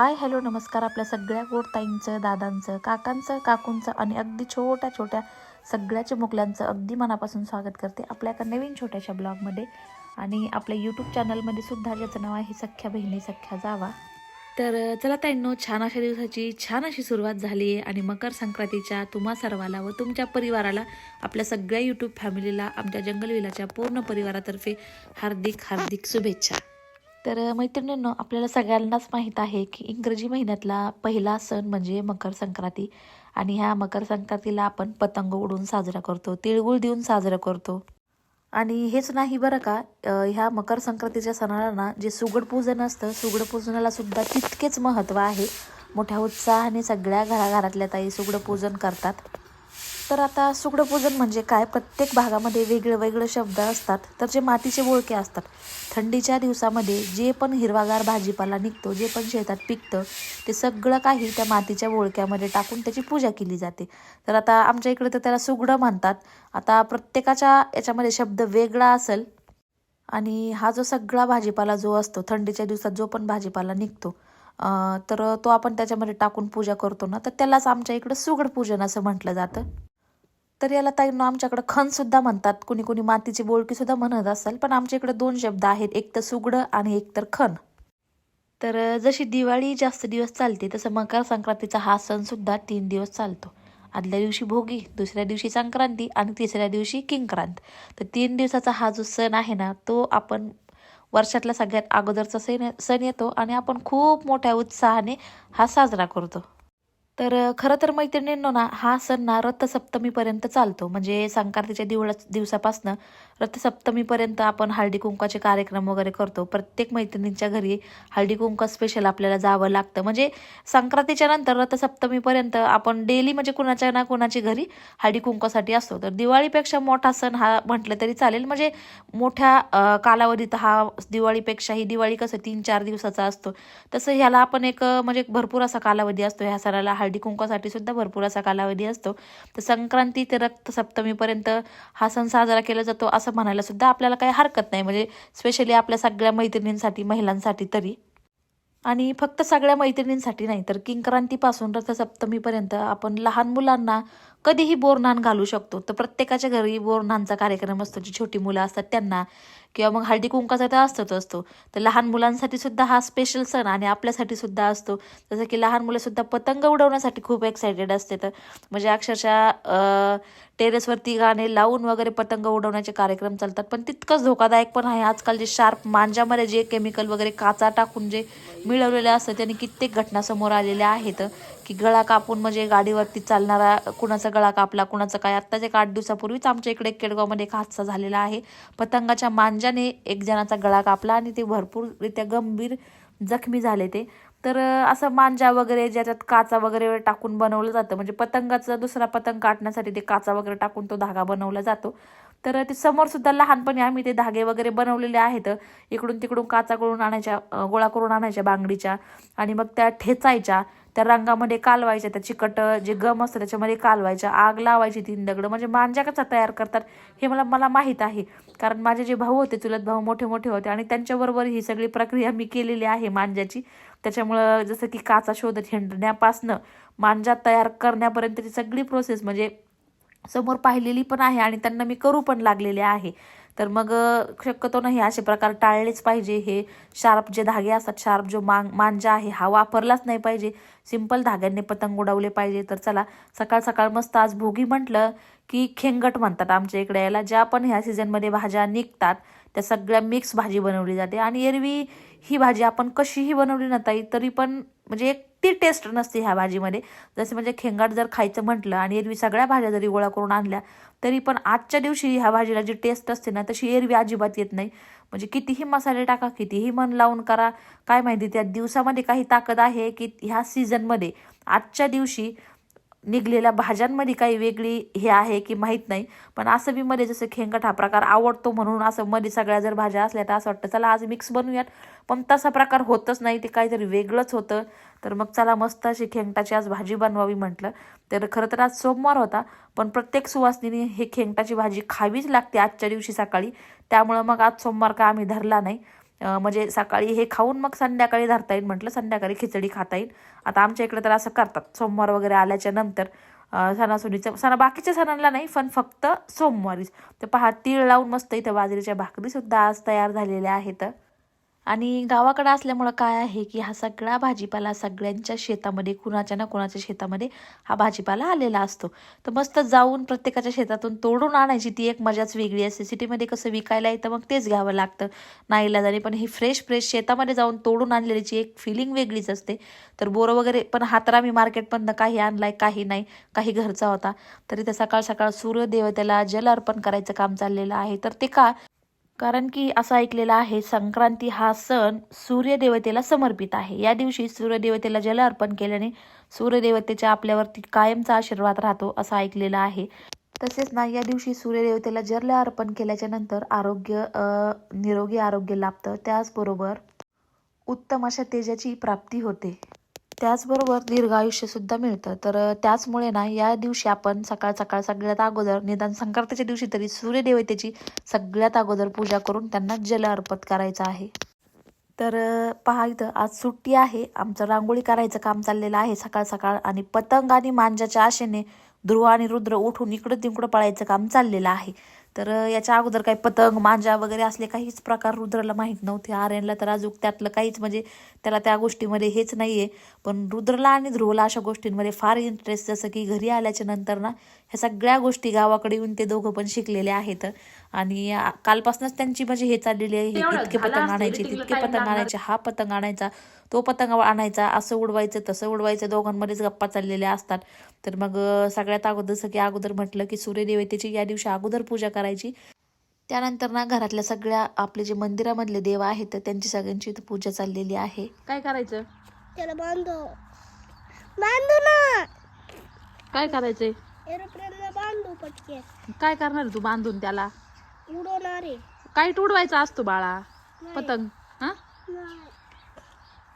Hi hello नमस्कार आपल्या सगळ्या गोड ताईंचं दादांचं काकांचं काकूंचं आणि अगदी छोट्या छोट्या सगळ्याच्या मुकल्यांचं अगदी मनापासून स्वागत करते आपल्या एका नवीन छोट्याशा ब्लॉगमध्ये. आणि आपल्या यूट्यूब चॅनलमध्ये सुद्धा ज्याचं नाव आहे सख्या बहिणी सख्या जावा. तर चला ताईंनो छान अशा दिवसाची छान अशी सुरुवात झाली आहे. आणि मकर संक्रांतीच्या तुम्हा सर्वाला व तुमच्या परिवाराला आपल्या सगळ्या यूट्यूब फॅमिलीला आमच्या जंगलविलाच्या पूर्ण परिवारातर्फे हार्दिक हार्दिक शुभेच्छा. तर मैत्रिणींनो आपल्याला सगळ्यांनाच माहीत आहे की इंग्रजी महिन्यातला पहिला सण म्हणजे मकर संक्रांती. आणि ह्या मकर संक्रांतीला आपण पतंग उडून साजरा करतो तिळगुळ देऊन साजरा करतो. आणि हेच नाही बरं का ह्या मकर संक्रांतीच्या सणाला ना जे सुगड पूजन असतं सुगड पूजनाला सुद्धा तितकेच महत्त्व आहे. मोठ्या उत्साहाने सगळ्या घराघरातल्या ताई सुगड पूजन करतात. तर आता सुगड पूजन म्हणजे काय? प्रत्येक भागामध्ये वेगळे वेगळे शब्द असतात तर जे मातीचे बोळके असतात. थंडीच्या दिवसामध्ये जे पण हिरवागार भाजीपाला निघतो जे पण शेतात पिकतं ते सगळं काही त्या मातीच्या बोळक्यामध्ये टाकून त्याची पूजा केली जाते. तर आता आमच्या इकडे तर त्याला सुगडं म्हणतात. आता प्रत्येकाच्या याच्यामध्ये शब्द वेगळा असेल आणि हा जो सगळा भाजीपाला जो असतो थंडीच्या दिवसात जो पण भाजीपाला निघतो तर तो आपण त्याच्यामध्ये टाकून पूजा करतो ना तर त्यालाच आमच्या इकडं सुगड पूजन असं म्हटलं जातं. तर याला ताईंनो आमच्याकडं खणसुद्धा म्हणतात. कुणी कुणी मातीची बोलकी सुद्धा म्हणत असाल पण आमच्या इकडे दोन शब्द आहेत. एक तर सुगडं आणि एक तर खण तर जशी दिवाळी जास्त दिवस चालते तसं मकर संक्रांतीचा हा सण सुद्धा तीन दिवस चालतो. आदल्या दिवशी भोगी दुसऱ्या दिवशी संक्रांती आणि तिसऱ्या दिवशी किंक्रांत. तर तीन दिवसाचा हा जो सण आहे ना तो आपण वर्षातला सगळ्यात अगोदरचा सण सण येतो आणि आपण खूप मोठ्या उत्साहाने हा साजरा करतो. तर खरं तर मैत्रिणींनो ना हा सण ना रथसप्तमीपर्यंत चालतो. म्हणजे संक्रांतीच्या दिवळा दिवसापासनं रथसप्तमीपर्यंत आपण हळदी कुंकाचे कार्यक्रम वगैरे करतो. प्रत्येक मैत्रिणींच्या घरी हळदी कुंका स्पेशल आपल्याला जावं लागतं. म्हणजे संक्रांतीच्या नंतर रथसप्तमीपर्यंत आपण डेली म्हणजे कुणाच्या ना कुणाची घरी हळदी कुंकासाठी असतो. तर दिवाळीपेक्षा मोठा सण हा म्हटलं तरी चालेल. म्हणजे मोठ्या कालावधीत हा दिवाळीपेक्षा ही दिवाळी कसं तीन चार दिवसाचा असतो. तसं ह्याला आपण एक म्हणजे भरपूर असा कालावधी असतो. ह्या सणाला हळदी कुंकासाठी सुद्धा भरपूर असा कालावधी असतो. तर संक्रांती ते रक्तसप्तमीपर्यंत हा सण साजरा केला जातो. असं म्हणायला सुद्धा आपल्याला काही हरकत नाही म्हणजे स्पेशली आपल्या सगळ्या मैत्रिणींसाठी महिलांसाठी तरी. आणि फक्त सगळ्या मैत्रिणींसाठी नाही तर किंक्रांतीपासून रथसप्तमीपर्यंत आपण लहान मुलांना कधीही बोरनान घालू शकतो. तर प्रत्येकाच्या घरी बोरनानचा कार्यक्रम असतो जी छोटी मुलं असतात त्यांना. किंवा मग हळदी कुंकाचा तर असतोच असतो. तर लहान मुलांसाठी सुद्धा हा स्पेशल सण आणि आपल्यासाठी सुद्धा असतो. जसं की लहान मुलं सुद्धा पतंग उडवण्यासाठी खूप एक्सायटेड असते. तर म्हणजे अक्षरशः टेरेसवरती गाणे लावून वगैरे पतंग उडवण्याचे कार्यक्रम चालतात. पण तितकंच धोकादायक पण आहे. आजकाल जे शार्प मांजामध्ये जे केमिकल वगैरे काचा टाकून जे मिळवलेलं असतं त्याने कित्येक घटना समोर आलेल्या आहेत की गळा कापून म्हणजे गाडीवरती चालणारा कुणाचा गळा कापला कुणाचा काय? आत्ताच एक आठ दिवसापूर्वीच आमच्या इकडे केडगावमध्ये एक हादसा झालेला आहे. पतंगाच्या मांजाने एक जणाचा गळा कापला आणि ते भरपूररित्या गंभीर जखमी झाले ते. तर असं मांजा वगैरे ज्याच्यात काचा वगैरे टाकून बनवलं जातं म्हणजे पतंगाचा दुसरा पतंग काढण्यासाठी ते काचा वगैरे टाकून तो धागा बनवला जातो. तर ते समोर सुद्धा लहानपणी आम्ही ते धागे वगैरे बनवलेले आहेत. इकडून तिकडून काचा करून आणायच्या गोळा करून आणायच्या बांगडीच्या आणि मग त्या ठेचायच्या. त्या रंगामध्ये कालवायच्या त्या चिकट जे गम असतं त्याच्यामध्ये कालवायच्या आग लावायची तीन दगडं. म्हणजे मांजा कसा तयार करतात हे मला मला माहीत आहे. कारण माझे जे भाऊ होते चुलत भाऊ मोठे मोठे होते आणि त्यांच्याबरोबर ही सगळी प्रक्रिया मी केलेली आहे मांजाची त्याच्यामुळं जसं की काचा शोधत हिंडण्यापासनं मांजा तयार करण्यापर्यंतची सगळी प्रोसेस म्हणजे समोर पाहिलेली पण आहे आणि त्यांना मी करू पण लागलेले आहे. तर मग शक्यतो नाही असे प्रकार टाळलेच पाहिजे. हे शार्प जे धागे असतात शार्प जो मांग मांजा आहे हा वापरलाच नाही पाहिजे. सिंपल धाग्यांनी पतंग उडवले पाहिजे. तर चला सकाळ सकाळ मस्त आज भोगी म्हटलं की खेंगट म्हणतात आमच्या इकडे याला ज्या पण ह्या सीझनमध्ये भाज्या निघतात त्या सगळ्या मिक्स भाजी बनवली जाते. आणि एरवी ही भाजी आपण कशीही बनवली ना ताई तरी पण म्हणजे एक ती टेस्ट नसते ह्या भाजीमध्ये. जसं म्हणजे खेंगाट जर खायचं म्हटलं आणि एरवी सगळ्या भाज्या जरी गोळा करून आणल्या तरी पण आजच्या दिवशी ह्या भाजीला जी टेस्ट असते ना तशी एरवी अजिबात येत नाही. म्हणजे कितीही मसाले टाका कितीही मन लावून करा. काय माहिती त्या दिवसामध्ये काही ताकद आहे की ह्या सीझनमध्ये आजच्या दिवशी निघलेल्या भाज्यांमध्ये काही वेगळी हे आहे की माहीत नाही. पण असं मी मध्ये जसं खेंगट हा प्रकार आवडतो म्हणून असं मध्ये सगळ्या जर भाज्या असल्या तर असं वाटतं चला आज मिक्स बनवूयात. पण तसा प्रकार होतच नाही ते काहीतरी वेगळंच होतं. तर मग चला मस्त अशी खेंगटाची आज भाजी बनवावी म्हटलं. तर खरं तर आज सोमवार होता पण प्रत्येक सुवासिनीने हे खेंगटाची भाजी खावीच लागते आजच्या दिवशी सकाळी. त्यामुळं मग आज सोमवार का आम्ही धरला नाही. म्हणजे सकाळी हे खाऊन मग संध्याकाळी धरता येईल म्हटलं संध्याकाळी खिचडी खाता येईल. आता आमच्या इकडे तर असं करतात सोमवार वगैरे आल्याच्यानंतर सणासुदीचं सणा बाकीच्या सणांना नाही पण फक्त सोमवारीच. तर पहा तीळ लावून मस्त इथं बाजरीच्या भाकरीसुद्धा आज तयार झालेल्या आहेत. आणि गावाकडं असल्यामुळं काय आहे की हा सगळा भाजीपाला सगळ्यांच्या शेतामध्ये कुणाच्या ना कुणाच्या शेतामध्ये हा भाजीपाला आलेला असतो. तर मस्त जाऊन प्रत्येकाच्या शेतातून तोडून आणायची ती एक मजाच वेगळी असते. सिटीमध्ये कसं विकायला येतं मग तेच घ्यावं लागतं. नाईलाजाने पण ही फ्रेश फ्रेश शेतामध्ये जाऊन तोडून आणलेलीची एक फिलिंग वेगळीच असते. तर बोरं वगैरे पण हातरा तर आम्ही मार्केटमधनं काही आणलाय काही नाही काही घरचा होता. तरी तर सकाळ सकाळ सूर्यदेवतेला जल अर्पण करायचं काम चाललेलं आहे. तर ते का कारण की असं ऐकलेलं आहे संक्रांती हा सण सूर्यदेवतेला समर्पित आहे. या दिवशी सूर्यदेवतेला जल अर्पण केल्याने सूर्यदेवतेच्या आपल्यावरती कायमचा आशीर्वाद राहतो असं ऐकलेलं आहे. तसेच ना या दिवशी सूर्यदेवतेला जल अर्पण केल्याच्यानंतर आरोग्य निरोगी आरोग्य लाभतं. त्याचबरोबर उत्तम अशा तेजाची प्राप्ती होते. त्याचबरोबर दीर्घ आयुष्यसुद्धा मिळतं. तर त्याचमुळे ना या दिवशी आपण सकाळ सकाळ सगळ्यात अगोदर निदान संक्रांतीच्या दिवशी तरी सूर्यदेवतेची सगळ्यात अगोदर पूजा करून त्यांना जल अर्पण करायचं आहे. तर पहा इथं आज सुट्टी आहे. आमचं रांगोळी करायचं काम चाललेलं आहे सकाळ सकाळ आणि पतंग आणि मांजाच्या आशेने ध्रुव आणि रुद्र उठून इकडं तिकडं पळायचं काम चाललेलं आहे. तर याच्या अगोदर काही पतंग मांजा वगैरे असले काहीच प्रकार रुद्रला माहीत नव्हते. आर्यनला तर अजून त्यातलं काहीच म्हणजे त्याला त्या गोष्टीमध्ये हेच नाही आहे पण रुद्रला आणि ध्रुवला अशा गोष्टींमध्ये फार इंटरेस्ट जसं की घरी आल्याच्यानंतर ना ह्या सगळ्या गोष्टी गावाकडे येऊन ते दोघं पण शिकलेले आहेत. आणि कालपासूनच त्यांची म्हणजे हे चाललेली आहे. हे इतके पतंग आणायचे तितके पतंग आणायचे हा पतंग आणायचा तो पतंग आणायचा असं उडवायचं तसं उडवायचं दोघांमध्येच गप्पा चाललेल्या असतात. तर मग सगळ्यात अगोदर जसं की अगोदर म्हटलं की सूर्यदेवतेची या दिवशी अगोदर पूजा करायची. त्यानंतर ना घरातल्या सगळ्या आपले जे मंदिरामधले देव आहेत तर त्यांची सगळ्यांची पूजा चाललेली आहे. काय करायचं? त्याला बांधो. बांधू ना. काय करायचंय? एरोप्लेनला बांधू पटके. काय करणार तू बांधून त्याला? उडवणार आहे. काय उडवायचा असतो बाळा. पतंग हा?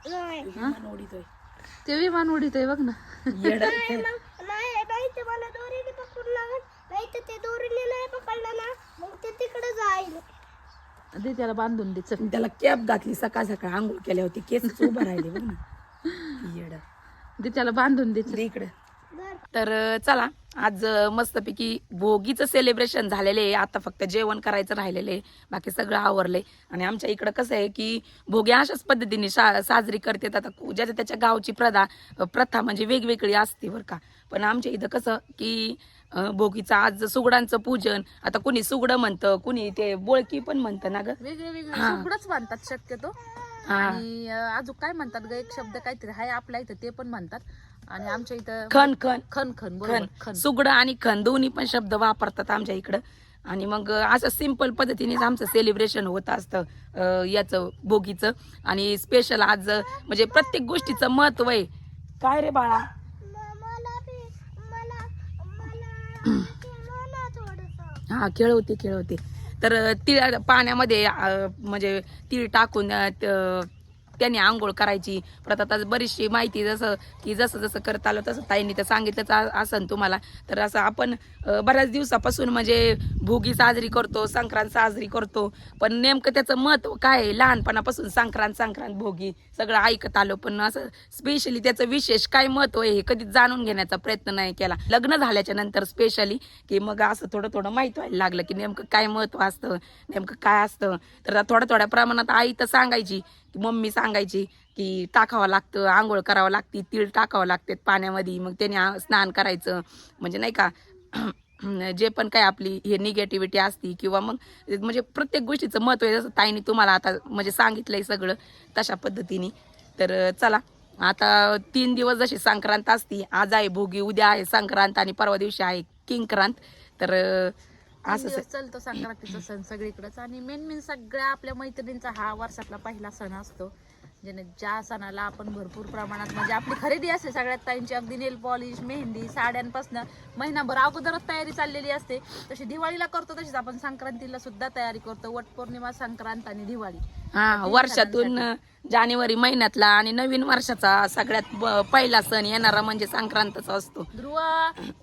नाही. हा? ते विमान उडीतोय बघ ना. नाही मग नाही नाही ते मला दोरीने पकडून लागल. नाही तर ते दोरीने नाही पकडलं ना मग ते तिकडे जाईल. दे त्याला बांधून दे चल. त्याला कॅप घातली सकाळ सकाळ आंघोळ केल्या होती केस उभं राहिले बघ ना. येडं. दे त्याला बांधून दे चल. दे इकडे. तर चला. आज मस्तपैकी भोगीचं सेलिब्रेशन झालेलं आहे. आता फक्त जेवण करायचं राहिलेलं आहे. बाकी सगळं आवरलंय. आणि आमच्या इकडं कसं आहे की भोगी अशाच पद्धतीने साजरी करतात. आता ज्याच्या त्याच्या गावची प्रथा प्रथा म्हणजे वेगवेगळी असते बरं का. पण आमच्या इथं कसं की भोगीचं आज सुगडांचं पूजन. आता कुणी सुगडं म्हणतं कुणी ते बोळकी पण म्हणतं ना ग? वेगळे वेगळे. सगळंच बांधतात शक्यतो. आणि अजून काय म्हणतात ग? एक शब्द काहीतरी हाय आपल्या इथं ते पण म्हणतात. आणि आमच्या इथं खन खन. खन खन बरोबर खन. खन. सुगडं आणि खन. दोन्ही पण शब्द वापरतात आमच्या इकडं. आणि मग असं सिंपल पद्धतीनेच आमचं सेलिब्रेशन होत असतं अं, याचं भोगीचं. आणि स्पेशल आज म्हणजे प्रत्येक गोष्टीचं महत्त्व आहे. काय रे बाळा? म- मला बी मला मला खेळव ना थोडस हा खेळवते खेळवते. तर तीळ पाण्यामध्ये अं, म्हणजे तीळ टाकून अं, त- त्याने आंघोळ करायची. परत आता बरीचशी माहिती जसं की जसं जसं करत आलं तसं ताईंनी तर सांगितलंच आ- असन तुम्हाला. तर असं आपण बऱ्याच दिवसापासून म्हणजे भोगी साजरी करतो संक्रांत साजरी करतो. पण नेमकं त्याचं महत्त्व काय आहे? लहानपणापासून संक्रांत संक्रांत भोगी सगळं ऐकत आलो. पण असं स्पेशली त्याचं विशेष काय महत्त्व आहे हे कधीच जाणून घेण्याचा प्रयत्न नाही केला. लग्न झाल्याच्यानंतर स्पेशली की मग असं थोडं थोडं माहीत व्हायला लागलं की नेमकं काय महत्त्व असतं नेमकं काय असतं. तर थोड्या थोड्या प्रमाणात आई तर सांगायची मम्मी सांगायची की टाकावं लागतं आंघोळ करावं लागते तीळ टाकावं लागते पाण्यामध्ये. मग त्याने स्नान करायचं. म्हणजे नाही का जे पण काय आपली हे निगेटिव्हिटी असती किंवा मग म्हणजे प्रत्येक गोष्टीचं महत्त्व आहे जसं ताईने तुम्हाला आता म्हणजे सांगितलंय सगळं तशा पद्धतीने. तर चला आता तीन दिवस जशी संक्रांत असती आज आहे भोगी उद्या आहे संक्रांत आणि परवा दिवशी आहे किंक्रांत. तर असं दिवस चालतो संक्रांतीचा सण सगळीकडेच. आणि मेन मेन सगळ्या आपल्या मैत्रिणींचा हा वर्षातला पहिला सण असतो. ज्याने ज्या सणाला आपण भरपूर प्रमाणात म्हणजे आपली खरेदी असते सगळ्यात ताईंची. अगदी नेल पॉलिश मेहंदी साड्यांपासून महिनाभर अगोदरच तयारी चाललेली असते. तशी दिवाळीला करतो तशीच आपण संक्रांतीला सुद्धा तयारी करतो. वटपौर्णिमा संक्रांत आणि दिवाळी. हा वर्षातून जानेवारी महिन्यातला आणि नवीन वर्षाचा सगळ्यात पहिला सण येणारा म्हणजे संक्रांतचा असतो. ध्रुव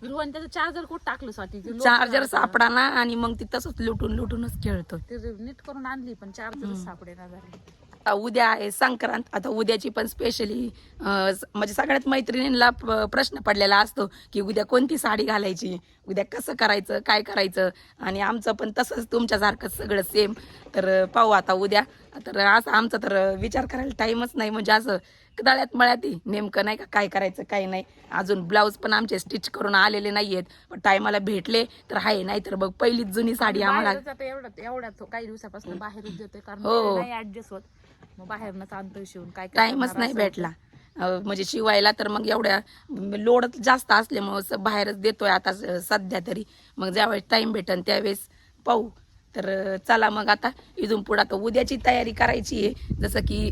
ध्रुवन त्याचं चार्जर कुठं टाकलं लोक- चार्जर सापडा ना आणि मग ती तसंच लुटून लुटूनच खेळतो. ते नीट करून आणली पण चार्जर सापडे ना झाली. आता उद्या आहे संक्रांत आता उद्याची पण स्पेशली म्हणजे सगळ्यात मैत्रिणींना प्रश्न पडलेला असतो की उद्या कोणती साडी घालायची? उद्या कसं करायचं? काय करायचं? आणि आमचं पण तसंच तुमच्यासारखं सगळं सेम तर पाहू आता उद्या. तर असं आमचा तर विचार करायला टाईमच नाही. म्हणजे असं दळ्यात मळ्यात नेमकं नाही का काय करायचं काय नाही. अजून ब्लाऊज पण आमचे स्टिच करून आलेले नाहीयेत. पण टायमाला भेटले तर आहे नाही तर बघ पहिलीच जुनी साडी आम्हाला एवढ्यात काही दिवसापासून कारण हो. नाही ऍडजस्ट होत. मग बाहेरनच आणतोय शिवून काय काय टाइमच करणार नाही असं भेटला. अं, म्हणजे शिवायला तर मग एवढ्या लोड जास्त असल्यामुळं स- बाहेरच देतोय आता स- सध्या तरी. मग ज्यावेळेस टाइम भेटन त्यावेळेस पाहू. तर अं, चला मग आता इथून पुढे आता उद्याची तयारी करायची आहे. जसं की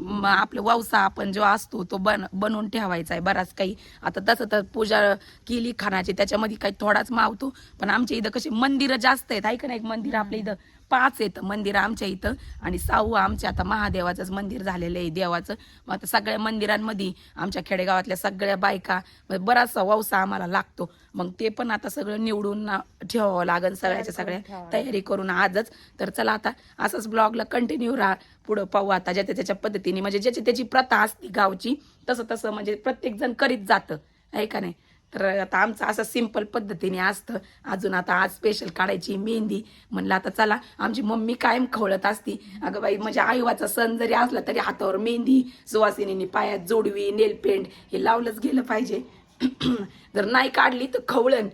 म आपलं वावसा आपण जो असतो तो बन बनवून ठेवायचा आहे बराच काही. आता तसं तर पूजा केली खानाची त्याच्यामध्ये काही थोडाच मावतो. पण आमच्या इथं कशी मंदिरं जास्त आहेत. ऐका ना एक मंदिर आपल्या इथं पाच येतं मंदिर आमच्या इथं आणि सहावं आमच्या आता महादेवाचंच मंदिर झालेलं आहे देवाचं. मग आता सगळ्या मंदिरांमध्ये आमच्या खेडेगावातल्या सगळ्या बायका बराचसा वावसा आम्हाला लागतो. मग ते पण आता सगळं निवडून ठेवावं लागेल सगळ्याच्या सगळ्या तयारी करून आजच. तर चला आता असंच ब्लॉगला कंटिन्यू राहा. पुढं पाहू आता ज्याच्या त्याच्या पद्धतीने. म्हणजे ज्याची त्याची प्रथा असते गावची तसं तसं म्हणजे प्रत्येक जण करीत जातं. आहे का नाही? तर आता आमचं असं सिंपल पद्धतीने असतं. अजून आता आज स्पेशल काढायची मेहंदी. म्हणलं आता चला आमची मम्मी कायम खवळत असती. अगं बाई म्हणजे आईवाचा सण जरी असला तरी हातावर मेहंदी सुवासिनीने पायात जोडवी नेलपेंट हे लावलंच गेलं पाहिजे. जर नाही काढली तर खवळण.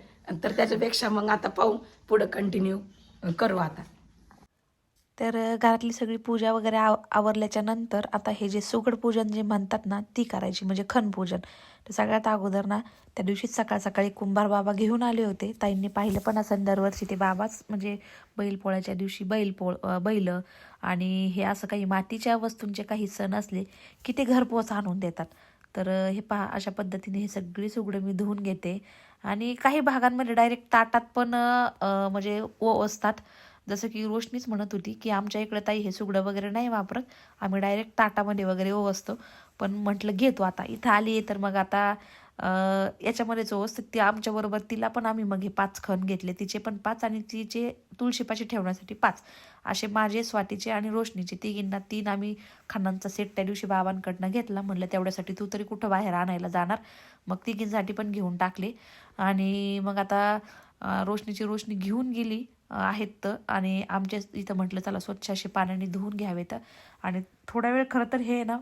तर त्याच्यापेक्षा मग आता पाहू पुढं कंटिन्यू करू आता. तर घरातली सगळी पूजा वगैरे आव आवरल्याच्या नंतर आता हे जे सुगड पूजन जे म्हणतात ना ती करायची म्हणजे खनपूजन तर सगळ्यात अगोदर ना त्या दिवशीच सकाळ सकाळी कुंभार बाबा घेऊन आले होते. ताईंनी पाहिलं पण असं दरवर्षी ते बाबाच म्हणजे बैलपोळ्याच्या दिवशी बैलपोळ बैल आणि हे असं काही मातीच्या वस्तूंचे काही सण असले की ते घरपोच आणून देतात. तर हे पहा अशा पद्धतीने हे सगळी सुगडं मी धुवून घेते. आणि काही भागांमध्ये डायरेक्ट ताटात पण म्हणजे ओ असतात. जसं की रोशनीच म्हणत होती की आमच्या इकडे ताई हे सुगडं वगैरे नाही वापरत. आम्ही डायरेक्ट ताटामध्ये वगैरे ओवसतो. पण म्हटलं घेतो आता. इथं आली तर मग आता याच्यामध्ये याच्यामध्येच ओवसतं ती आमच्याबरोबर तिला पण आम्ही मग हे पाच खण घेतले. तिचे पण पाच आणि तिचे तुळशीपाशी ठेवण्यासाठी पाच. असे माझे स्वातीचे आणि रोशनीचे तिघींना तीन आम्ही खणांचा सेट त्या दिवशी बाबांकडनं घेतला. म्हणलं तेवढ्यासाठी तू तरी कुठं बाहेर आणायला जाणार? मग तिघींसाठी पण घेऊन टाकले. आणि मग आता रोशनीची रोशनी घेऊन गेली. आहेत. तर आणि आमच्या इथं म्हटलं चला स्वच्छ असे पाण्याने धुवून घ्यावेत. आणि थोडा वेळ खरं तर हे ना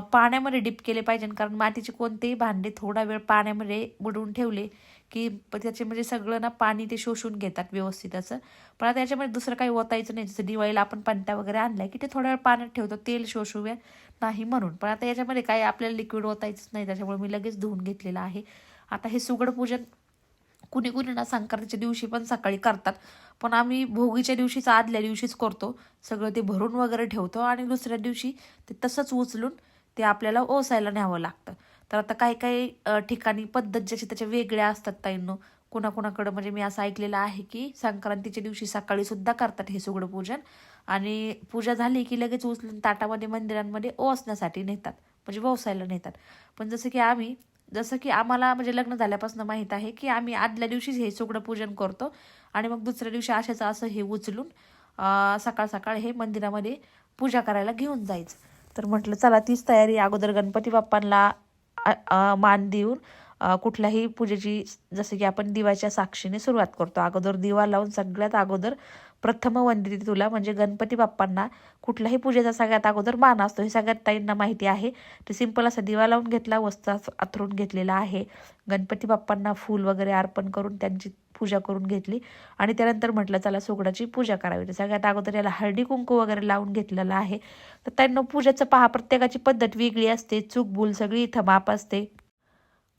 पाण्यामध्ये डिप केले पाहिजे. कारण मातीचे कोणतेही भांडे थोडा वेळ पाण्यामध्ये बुडवून ठेवले की प- त्याचे म्हणजे सगळं ना पाणी ते शोषून घेतात व्यवस्थित असं. पण आता याच्यामध्ये दुसरं काही ओतायचं नाही. जसं दिवाळीला आपण पंत्या वगैरे आणल्या की ते थोड्या वेळ पाण्यात ठेवतो तेल शोषूया नाही म्हणून. पण आता याच्यामध्ये काही आपल्याला लिक्विड ओतायचंच नाही. त्याच्यामुळे मी लगेच धुवून घेतलेलं आहे. आता हे सुगड पूजन कुणी कुणी ना संक्रांतीच्या दिवशी पण सकाळी करतात. पण आम्ही भोगीच्या दिवशीच आदल्या दिवशीच करतो. सगळं ते भरून वगैरे ठेवतो आणि दुसऱ्या दिवशी ते तसंच उचलून ते आपल्याला ओसायला न्यावं लागतं. तर आता काही काही ठिकाणी पद्धत ज्याची त्याच्या वेगळ्या असतात ताईंनो. कुणाकुणाकडं म्हणजे मी असं ऐकलेलं आहे की संक्रांतीच्या दिवशी सकाळी सुद्धा करतात हे सगळं पूजन. आणि पूजा झाली की लगेच उचलून ताटामध्ये मंदिरांमध्ये ओसण्यासाठी नेतात. म्हणजे वसायला नेतात. पण जसं की आम्ही जसं की आम्हाला म्हणजे लग्न झाल्यापासून माहीत आहे की आम्ही आदल्या दिवशीच हे सुगडं पूजन करतो आणि मग दुसऱ्या दिवशी अशाचं असं हे उचलून सकाळ सकाळ हे मंदिरामध्ये पूजा करायला घेऊन जायचं. तर म्हटलं चला तीच तयारी अगोदर गणपती बाप्पांना मान देऊन कुठल्याही पूजेची जसं की आपण दिवाच्या साक्षीने सुरुवात करतो. अगोदर दिवा लावून सगळ्यात अगोदर प्रथम वंदिती तुला म्हणजे गणपती बाप्पांना कुठल्याही पूजेचा सगळ्यात अगोदर मान असतो. हे सगळ्यात ताईंना माहिती आहे. ते सिंपल असा दिवा लावून घेतला वस्त्र अथरून घेतलेला आहे. गणपती बाप्पांना फूल वगैरे अर्पण करून त्यांची पूजा करून घेतली. आणि त्यानंतर म्हटलं चला सुगडाची पूजा करावी. तर सगळ्यात अगोदर याला हळदी कुंकू वगैरे लावून घेतलेलं आहे. तर त्यांना पूजेचं पहा प्रत्येकाची पद्धत वेगळी असते. चूक भूल सगळी इथं माप असते.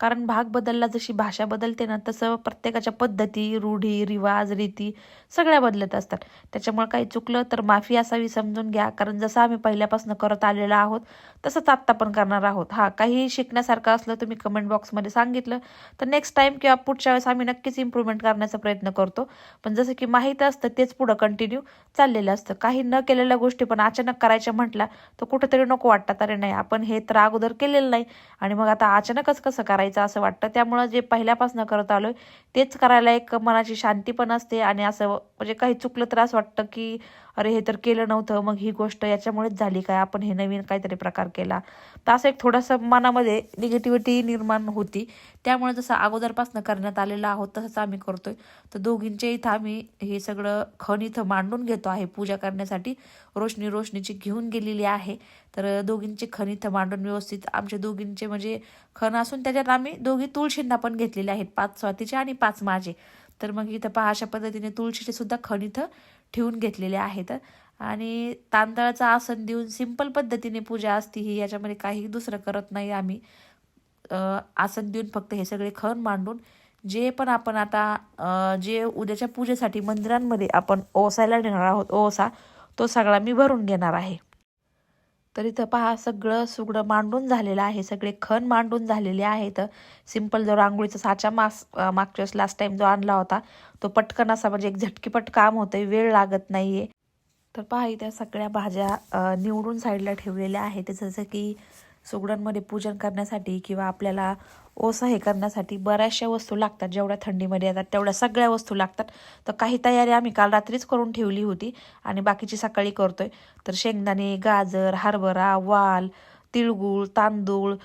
कारण भाग बदलला जशी भाषा बदलते ना तसं प्रत्येकाच्या पद्धती रूढी रिवाज रीती सगळ्या बदलत असतात. त्याच्यामुळे काही चुकलं तर माफी असावी समजून घ्या. कारण जसं आम्ही पहिल्यापासून करत आलेलो आहोत तसंच आत्ता पण करणार आहोत. हा काही शिकण्यासारखं असलं तुम्ही कमेंट बॉक्समध्ये सांगितलं तर नेक्स्ट टाईम किंवा पुढच्या वेळेस आम्ही नक्कीच इम्प्रूव्हमेंट करण्याचा प्रयत्न करतो. पण जसं की माहीत असतं तेच पुढं कंटिन्यू चाललेलं असतं. काही न केलेल्या गोष्टी पण अचानक करायच्या म्हटल्या तर कुठंतरी नको वाटतात. अरे नाही आपण हे तर अगोदर केलेलं नाही. आणि मग आता अचानकच कसं करायचं? असं वाटतं. त्यामुळं जे पहिल्यापासून करत आलो तेच करायला एक मनाची शांती पण असते आणि असं म्हणजे काही चुकलं तर असं वाटतं की अरे हे तर केलं नव्हतं. मग ही गोष्ट याच्यामुळेच झाली काय? आपण हे नवीन काहीतरी प्रकार केला. तर असं एक थोडंसं मनामध्ये निगेटिव्हिटी निर्माण होती. त्यामुळे जसं अगोदरपासून करण्यात आलेलं आहोत तसंच आम्ही करतोय. तर दोघींच्या इथं आम्ही हे सगळं खण इथं मांडून घेतो आहे पूजा करण्यासाठी. रोशनी रोशनीची घेऊन गेलेली आहे. तर दोघींचे खण इथं मांडून व्यवस्थित आमच्या दोघींचे म्हणजे खण असून त्याच्यात आम्ही दोघी तुळशींना पण घेतलेले आहेत. पाच स्वातीचे आणि पाच माझे. तर मग इथं पहा अशा पद्धतीने तुळशीचे सुद्धा खण इथं ठेवून घेतलेले आहेत. आणि तांदळाचं आसन देऊन सिंपल पद्धतीने पूजा असते ही याच्यामध्ये काही दुसरं करत नाही आम्ही. आसन देऊन फक्त हे सगळे खण मांडून जे पण आपण आता जे उद्याच्या पूजेसाठी मंदिरांमध्ये आपण ओसायला नेणार आहोत ओसा तो सगळा मी भरून घेणार आहे. तर इथं पहा सगळं सुगडं मांडून झालेलं आहे. सगळे खण मांडून झालेले आहेत. सिंपल जो रांगोळीचा साचा मास मागच्या वेळेस लास्ट टाइम जो आणला होता तो पटकन असा म्हणजे एक झटकीपट काम होतं वेळ लागत नाहीये. तर पहा इथे सगळ्या भाज्या निवडून साईडला ठेवलेल्या आहेत. जसं की सुगडांमध्ये पूजन करण्यासाठी किंवा आपल्याला ओस हे करण्यासाठी बऱ्याचशा वस्तू लागतात. जेवढ्या थंडीमध्ये येतात तेवढ्या सगळ्या वस्तू लागतात. तर काही तयारी आम्ही काल रात्रीच करून ठेवली होती आणि बाकीची सकाळी करतोय. तर शेंगदाणे गाजर हरभरा वाल तिळगुळ तांदूळ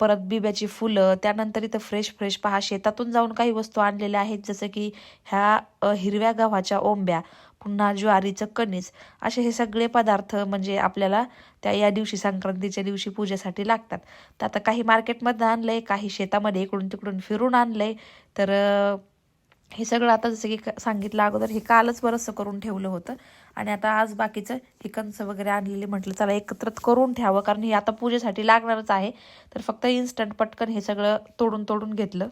परत बिब्याची फुलं त्यानंतर इथं फ्रेश फ्रेश पहा. शेतातून जाऊन काही वस्तू आणलेल्या आहेत. जसं की ह्या हिरव्या गव्हाच्या ओंब्या पुन्हा ज्वारीचं कणीस असे हे सगळे पदार्थ म्हणजे आपल्याला त्या या दिवशी संक्रांतीच्या दिवशी पूजेसाठी लागतात. तर आता काही मार्केटमधनं आणलंय काही शेतामध्ये इकडून तिकडून फिरून आणलंय. तर हे सगळं आता जसं की सांगितलं अगोदर हे कालच बरंचसं करून ठेवलं होतं. आणि आता आज बाकीचं हे कंच वगैरे आणलेले म्हटलं चला एकत्रच करून ठेवावं कारण हे आता पूजेसाठी लागणारच आहे. तर फक्त इन्स्टंट पटकन हे सगळं तोडून तोडून घेतलं.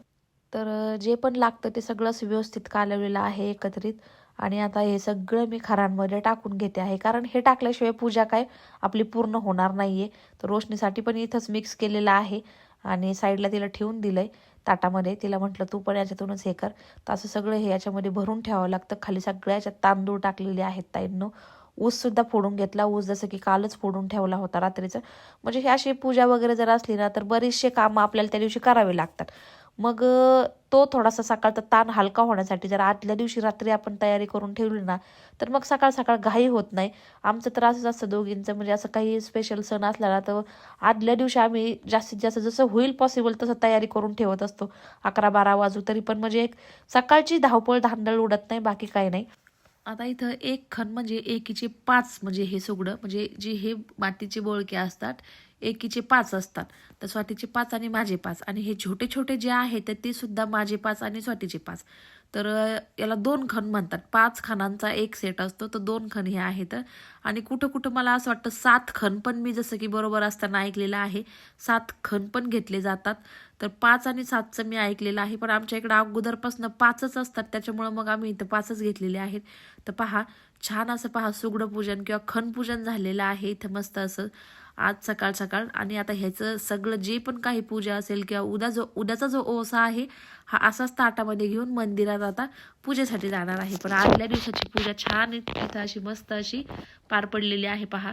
तर जे पण लागतं ते सगळंच व्यवस्थित कालवलेलं आहे एकत्रित. आणि आता हे सगळं मी खरांमध्ये टाकून घेते आहे. कारण हे टाकल्याशिवाय पूजा काय आपली पूर्ण होणार नाहीये. तर रोशनीसाठी पण इथंच मिक्स केलेलं आहे. आणि साईडला तिला ठेवून दिलंय ताटामध्ये. तिला म्हटलं तू पण याच्यातूनच हे कर. तर असं सगळं हे याच्यामध्ये भरून ठेवावं लागतं. खाली सगळ्याच्या तांदूळ टाकलेले आहेत ताईंनो. ऊससुद्धा फोडून घेतला. ऊस जसं की कालच फोडून ठेवला होता रात्रीचं. म्हणजे हे अशी पूजा वगैरे जर असली ना तर बरेचसे कामं आपल्याला त्या दिवशी करावे लागतात. मग तो थोडासा सकाळचा ताण हलका होण्यासाठी जर आदल्या दिवशी रात्री आपण तयारी करून ठेवली ना तर मग सकाळ सकाळ घाई होत नाही. आमचं तर असंच असतं दोघींचं म्हणजे असं काही स्पेशल सण असला ना तर आदल्या दिवशी आम्ही जास्तीत जास्त जसं होईल पॉसिबल तसं तयारी करून ठेवत असतो. अकरा बारा वाजू तरी पण म्हणजे एक सकाळची धावपळ धांदळ उडत नाही बाकी काही नाही. आता इथं एक खण म्हणजे एकीचे पाच म्हणजे हे सुगडं म्हणजे जे हे मातीचे बोळके असतात एकीचे पाच असतात. तर स्वातीचे पाच आणि माझे पाच. आणि हे छोटे छोटे जे आहेत तर ते सुद्धा माझे पाच आणि स्वातीचे पाच. तर याला दोन खण म्हणतात. पाच खणांचा एक सेट असतो तर दोन खण हे आहेत. आणि कुठं कुठं मला असं वाटतं सात खण पण मी जसं की बरोबर असताना ऐकलेलं आहे सात खण पण घेतले जातात. तर पाच आणि सातचं मी ऐकलेलं आहे पण आमच्या इकडं अगोदरपासून पाचच असतात. त्याच्यामुळं मग आम्ही इथं पाचच घेतलेले आहेत. तर पहा छान असं पहा सुगडपूजन किंवा खणपूजन झालेलं आहे. इथं मस्त असं आज सकाळ सकाळ. आणि आता ह्याचं सगळं जे पण काही पूजा असेल किंवा उद्या जो उद्याचा जो ओसा आहे हा असाच ताटामध्ये घेऊन मंदिरात आता पूजेसाठी जाणार आहे. पण आदल्या दिवसाची पूजा छान तिथं अशी मस्त अशी पार पडलेली आहे पहा.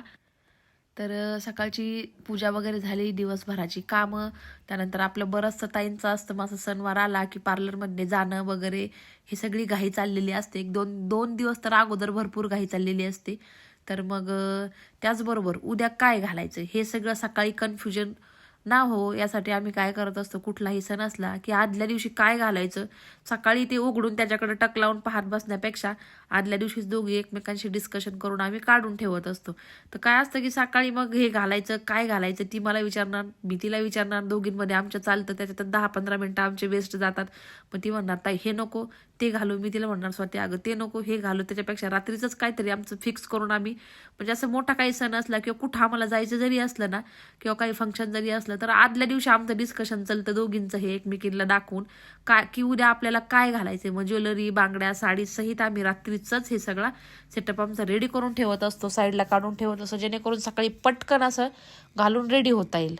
तर सकाळची पूजा वगैरे झाली दिवसभराची कामं. त्यानंतर आपलं बरंचसं ताईंचं असतं मग असं सणवार आला की पार्लरमध्ये जाणं वगैरे ही सगळी घाई चाललेली असते. एक दोन दोन दिवस तर अगोदर भरपूर घाई चाललेली असते. तर मग त्याचबरोबर उद्या काय घालायचं? हे सगळं सकाळी कन्फ्युजन ना हो यासाठी आम्ही काय करत असतो? कुठलाही सण असला की आदल्या दिवशी काय घालायचं? सकाळी ते उघडून त्याच्याकडे टक लावून पाहत बसण्यापेक्षा आदल्या दिवशीच दोघी एकमेकांशी डिस्कशन करून आम्ही काढून ठेवत असतो. तर काय असतं की सकाळी मग हे घालायचं काय घालायचं ती मला विचारणार मी तिला विचारणार दोघींमध्ये आमच्या चालतं त्याच्यात दहा पंधरा मिनटं आमचे वेस्ट जातात. मग ती म्हणणार ताई हे नको ते घालू. मी तिला म्हणणार स्वतः अगं ते नको हे घालू. त्याच्यापेक्षा रात्रीचंच काहीतरी आमचं फिक्स करून आम्ही म्हणजे असं मोठा काही सण असला किंवा कुठं आम्हाला जायचं जरी असलं ना किंवा काही फंक्शन जरी असलं असलं तर आदल्या दिवशी आमचं डिस्कशन चालतं दोघींचं हे एकमेकींना दाखवून. काय की उद्या आपल्याला काय घालायचं मग ज्वेलरी बांगड्या साडी सहित आम्ही रात्रीचंच हे सगळा सेटअप आमचा रेडी करून ठेवत असतो साईडला काढून ठेवत असतो जेणेकरून सकाळी पटकन असं घालून रेडी होता येईल.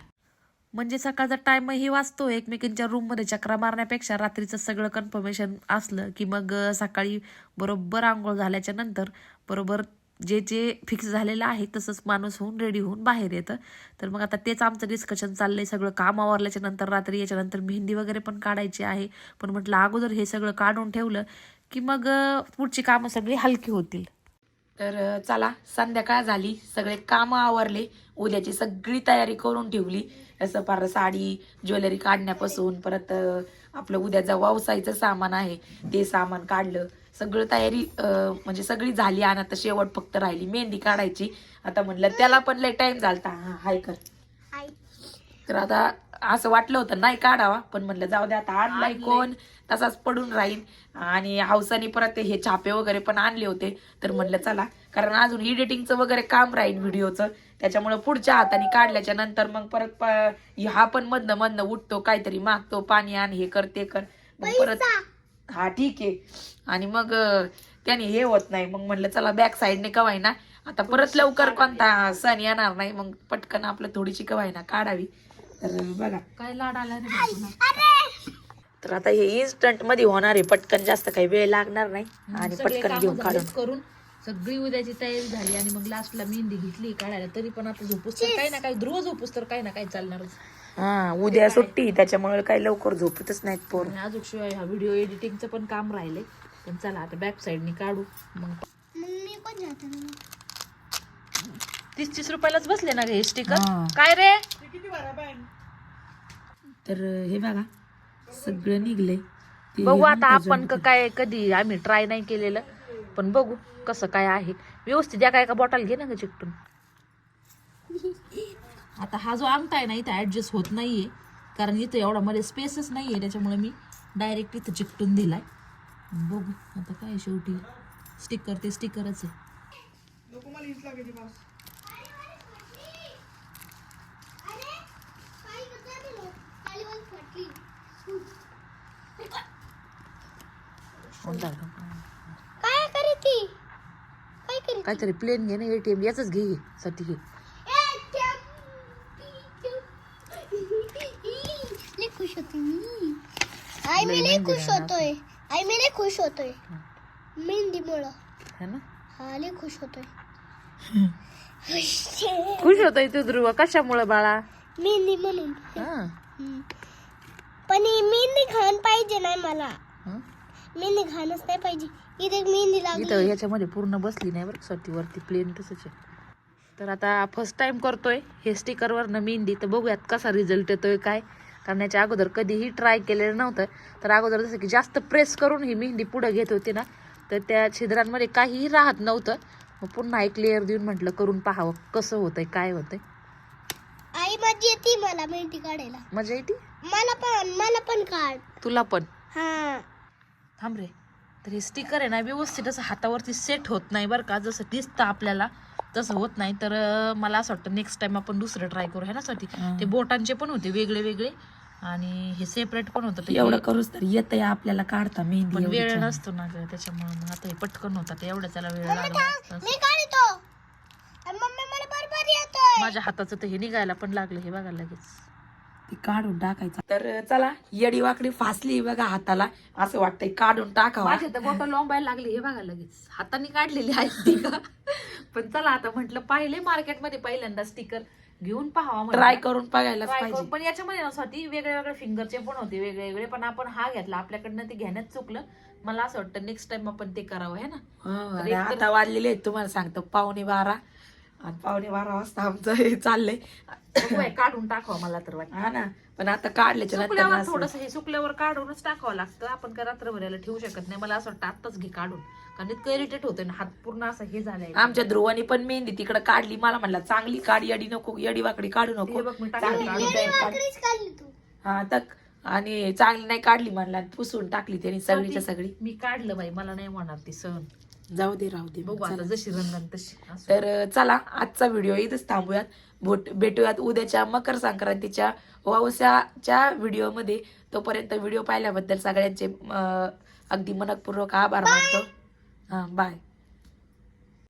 म्हणजे सकाळचा टाईमही वाचतो एकमेकींच्या रूममध्ये चक्रा मारण्यापेक्षा रात्रीचं सगळं कन्फर्मेशन असलं की मग सकाळी बरोबर आंघोळ झाल्याच्यानंतर बरोबर जे जे फिक्स झालेलं आहे तसंच माणूस होऊन रेडी होऊन बाहेर येतं. तर मग आता तेच आमचं डिस्कशन चाललं आहे सगळं काम आवरल्याच्या नंतर रात्री याच्यानंतर मेहंदी वगैरे पण काढायची आहे. पण म्हटलं अगोदर हे सगळं काढून ठेवलं की मग पुढची कामं सगळी हलकी होतील. तर चला संध्याकाळ झाली. सगळे कामं आवरले. उद्याची सगळी तयारी करून ठेवली. असं फार साडी ज्वेलरी काढण्यापासून परत आपलं उद्याचं वावसायचं सामान आहे. ते सामान काढलं. सगळं तयारी म्हणजे सगळी झाली आणि आता शेवट फक्त राहिली. मेहंदी काढायची. आता म्हणलं त्याला पण लय टाइम झालता. हा हाय कर. तर आता असं वाटलं होतं नाही काढावा. पण म्हणलं जाऊ दे आता आणलाय कोण? तसाच पडून राहील आणि हौसानी परत हे छापे वगैरे पण आणले होते. तर म्हणलं चला. कारण अजून एडिटिंगचं वगैरे काम राहील व्हिडिओचं त्याच्यामुळे पुढच्या हाताने काढल्याच्या नंतर मग परत हा पण मधनं मधनं उठतो काहीतरी मागतो पाणी आण हे कर ते कर. मग परत हा ठीक आहे. आणि मग त्याने हे होत नाही. मग म्हणलं चला बॅक साईडने कवाय ना. आता परत लवकर कोणता सण येणार नाही. मग पटकन आपलं थोडीशी कवाय ना काढावी. तर बघा. काय लाड आला रे. तर आता हे इन्स्टंटमध्ये होणार आहे. पटकन जास्त काही वेळ लागणार नाही. आणि सगळे पटकन कामं घेऊन काढून. करून सगळी उद्याची तयारी झाली आणि मग लास्टला मेहंदी घेतली काढायला. तरी पण आता झोपूस तर काही ना काही रोज झोपूस तर काही ना काही चालणारच. हा उद्या सुट्टी त्याच्यामुळे काही लवकर झोपतच नाहीत पोर. आणि अजून शिवाय हा व्हिडिओ एडिटिंगचं पण काम राहिलंय. पण चला आता बॅक साईडनी काढू. मग मग मी पण जाते तीस तीस रुपयालाच बसले ना हे स्टिकर हा. काय रे? तर हे बघा सगळं निघलंय. ते बघू आता आपण क- काय कधी आम्ही ट्राय नाही केलेलं. पण बघू कसं काय आहे. व्यवस्थित द्या काय का बॉटल घे ना ग चिकटून. आता हा जो अंगठा आहे ना इथं ऍडजस्ट होत नाहीये. कारण इथं एवढा मध्ये स्पेसच नाहीये त्याच्यामुळे मी डायरेक्ट इथं चिकटून दिलाय. बघू आता काय शेवटी. स्टिकर ते स्टिकरच आहे. काय करे ती काय करे काहीतरी प्लेन घे ना एटीएम याच घे साठी घे लय खुश होते मी आई मी लय खुश होतोय. आई मी लय खुश होतोय. मेहंदीमुळं है ना? हा लय खुश होतोय. खुश होतोय तू ध्रुव. कशामुळे बाळा? मेहंदी म्हणून. हा. पण ही मेहंदी घाण पाहिजे नाही मला. हा? मेहंदी घाणच नाही पाहिजे. इथे मेहंदी लागली. इथं याच्यामध्ये पूर्ण बसली नाही बरं साठी वरती प्लेन तसंच आहे. तर आता फर्स्ट टाइम करतोय हे स्टिकरवर न मेहंदी. तर बघूयात कसा रिझल्ट येतोय काय? कारण याच्या अगोदर कधीही ट्राय केलेलं नव्हतं. तर अगोदर जसं की जास्त प्रेस करून ही मेहंदी पुढे घेत होती ना तर त्या छिद्रांमध्ये काहीही राहत नव्हतं. मग पुन्हा एक लेअर देऊन म्हटलं करून पाहावं कसं होतंय काय होतंय? आई माझी येते मला मेहंदी काढायला. मजा येते? मला पण मला पण काढ. तुला पण? हा. थांब रे. तर हे स्टिकर आहे ना व्यवस्थित असं हातावरती सेट होत नाही बरं का. जसं दिसतं आपल्याला तसं होत नाही. तर मला असं वाटतं नेक्स्ट टाइम आपण दुसरं ट्राय करू. है ना साठी ते बोटांचे पण होते वेगळे वेगळे आणि हे सेपरेट पण होतं. तर एवढं करूच तर येत आपल्याला काढता मेहंदी वेळ. नसतो ना ग त्याच्यामुळे मग आता हे पटकन होतात एवढं त्याला वेळ लागला असता. मी काढतो. आणि मम्मी मला बरोबर येतोय. माझ्या हाताचं तर हे निघायला पण लागलं हे बघा लगेच. ते काढून टाकायचं. तर चला येडी वाकडी फासली बघा हाताला. असं वाटतंय काढून टाकावा. तर बोट लोंबायला लागली हे बघा लगेच. हाताने काढलेली आहे ती. पण चला आता म्हटलं पाहिले मार्केटमध्ये पहिल्यांदा स्टिकर घेऊन पाहावा. ट्राय करून बघायलाच पाहिजे. पण याच्यामध्ये नव्हती वेगळे वेगळे फिंगरचे पण होते वेगळे वेगळे. पण आपण हा घेतला. आपल्याकडनं ते घेण्यात चुकलं. मला असं वाटतं नेक्स्ट टाइम आपण ते करावं है ना? हं, आता वाजलेले आहेत तुम्हाला सांगतो. पावणे बारा. आणि पावणे बारा वाजता आमचं हे चाललंय. काढून टाकावं मला तर वाटतं. हा ना. पण आता काढल्याच्या नंतर सुकल्यावर थोडस हे सुकल्यावर काढूनच टाकावं लागतं. आपण काय रात्रभराला ठेवू शकत नाही. मला असं वाटतं आत्ताच घे काढून. कारण इतकं इरिटेट होतंय ना. हात पूर्ण असं हे झालंय. आमच्या ध्रुवानी पण मेहंदी तिकडे काढली. मला म्हणला चांगली काढ येडी नको येडी वाकडी काढू नको. हे बघ मी टाकली. चांगली काढून. design काढ. हा तक. आणि चांगली नाही काढली म्हणला पुसून टाकली त्यांनी सगळीच्या सगळी. मी काढलं बाई. मला नाही म्हणणार ती सहन. जाऊ दे राहू दे. बघू आता चला. जशी रंगण तशी. असू. तर चला आजचा व्हिडिओ इथंच थांबूयात. भोट भेटूयात उद्याच्या मकर संक्रांतीच्या वावसाच्या व्हिडिओमध्ये तोपर्यंत व्हिडिओ पाहिल्याबद्दल सगळ्यांचे अं, अगदी मनपूर्वक आभार मानतो. हां बाय